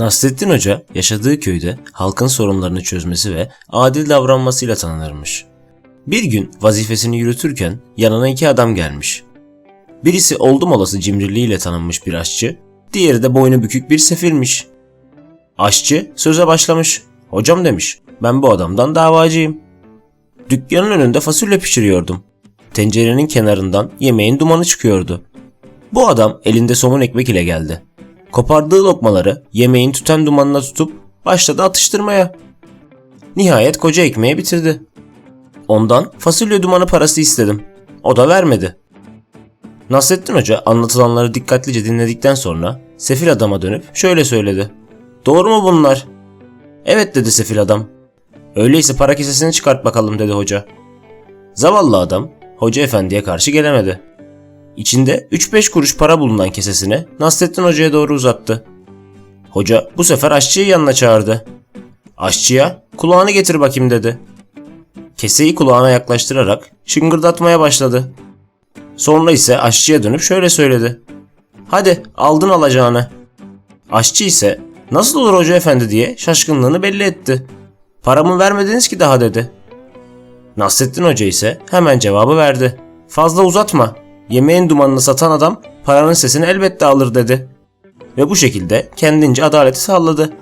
Nasrettin Hoca yaşadığı köyde halkın sorunlarını çözmesi ve adil davranmasıyla tanınırmış. Bir gün vazifesini yürütürken yanına iki adam gelmiş. Birisi oldum olası cimriliğiyle tanınmış bir aşçı, diğeri de boynu bükük bir sefilmiş. Aşçı söze başlamış. Hocam demiş, ben bu adamdan davacıyım. Dükkanın önünde fasulye pişiriyordum. Tencerenin kenarından yemeğin dumanı çıkıyordu. Bu adam elinde somun ekmek ile geldi. Kopardığı lokmaları yemeğin tüten dumanına tutup başladı atıştırmaya. Nihayet koca ekmeği bitirdi. Ondan fasulye dumanı parası istedim. O da vermedi. Nasrettin Hoca anlatılanları dikkatlice dinledikten sonra sefil adama dönüp şöyle söyledi. Doğru mu bunlar? Evet dedi sefil adam. Öyleyse para kesesini çıkart bakalım dedi hoca. Zavallı adam hoca efendiye karşı gelemedi. İçinde 3-5 kuruş para bulunan kesesini Nasrettin Hoca'ya doğru uzattı. Hoca bu sefer aşçıyı yanına çağırdı. Aşçıya kulağını getir bakayım dedi. Keseyi kulağına yaklaştırarak şıngırdatmaya başladı. Sonra ise aşçıya dönüp şöyle söyledi. Hadi aldın alacağını. Aşçı ise nasıl olur hoca efendi diye şaşkınlığını belli etti. Paramı vermediniz ki daha dedi. Nasrettin Hoca ise hemen cevabı verdi. Fazla uzatma. Yemeğin dumanını satan adam paranın sesini elbette alır dedi. Ve bu şekilde kendince adaleti sağladı.